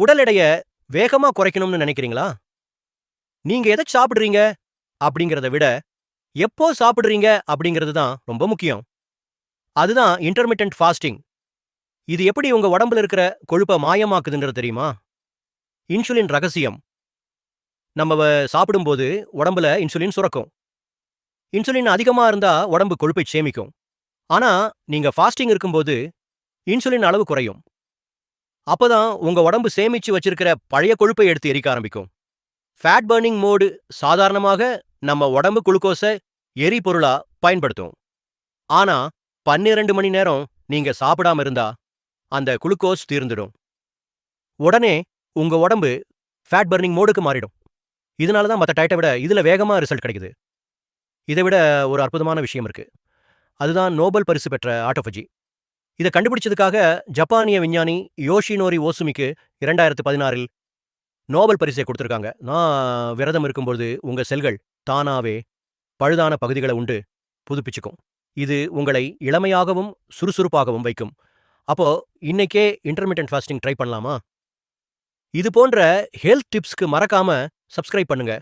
உடல் எடைய வேகமா குறைக்கணும்னு நினைக்கிறீங்களா? நீங்க எதை சாப்பிடுறீங்க அப்படிங்கறத விட எப்போ சாப்பிடுறீங்க அப்படிங்கிறது தான் ரொம்ப முக்கியம். அதுதான் இன்டர்மீடியன்ட் ஃபாஸ்டிங் இது எப்படி உங்க உடம்புல இருக்கிற கொழுப்பை மாயமாக்குதுன்றது தெரியுமா? இன்சுலின் ரகசியம். நம்ம சாப்பிடும்போது உடம்புல இன்சுலின் சுரக்கும். இன்சுலின் அதிகமா இருந்தா உடம்பு கொழுப்பை சேமிக்கும். ஆனா நீங்க ஃபாஸ்டிங் இருக்கும்போது இன்சுலின் அளவு குறையும். அப்பதான் உங்க உடம்பு சேமிச்சு வச்சிருக்கிற பழைய கொழுப்பை எடுத்து எரிக்க ஆரம்பிக்கும். ஃபேட் பர்னிங் மோடு சாதாரணமாக நம்ம உடம்பு குளுக்கோஸை எரிபொருளா பயன்படுத்தும். ஆனா பன்னிரண்டு மணி நேரம் நீங்க சாப்பிடாம இருந்தா அந்த குளுக்கோஸ் தீர்ந்துடும். உடனே உங்க உடம்பு ஃபேட் பர்னிங் மோடுக்கு மாறிடும். இதனால தான் மற்ற டயட்டை விட இதுல வேகமா ரிசல்ட் கிடைக்குது. இதை விட ஒரு அற்புதமான விஷயம் இருக்கு. அதுதான் நோபல் பரிசு பெற்ற ஆட்டோபஜி இதை கண்டுபிடிச்சதுக்காக ஜப்பானிய விஞ்ஞானி யோஷினோரி ஓசுமிக்கு இரண்டாயிரத்து பதினாறில் நோபல் பரிசை கொடுத்துருக்காங்க. நான் விரதம் இருக்கும்போது உங்க செல்கள் தானாவே பழுதான பகுதிகளை உண்டு புதுப்பிச்சுக்கும். இது உங்களை இளமையாகவும் சுறுசுறுப்பாகவும் வைக்கும். அப்போ இன்னைக்கே இன்டர்மீடியன்ட் ஃபாஸ்டிங் ட்ரை பண்ணலாமா? இது போன்ற ஹெல்த் டிப்ஸ்க்கு மறக்காம சப்ஸ்கிரைப் பண்ணுங்க.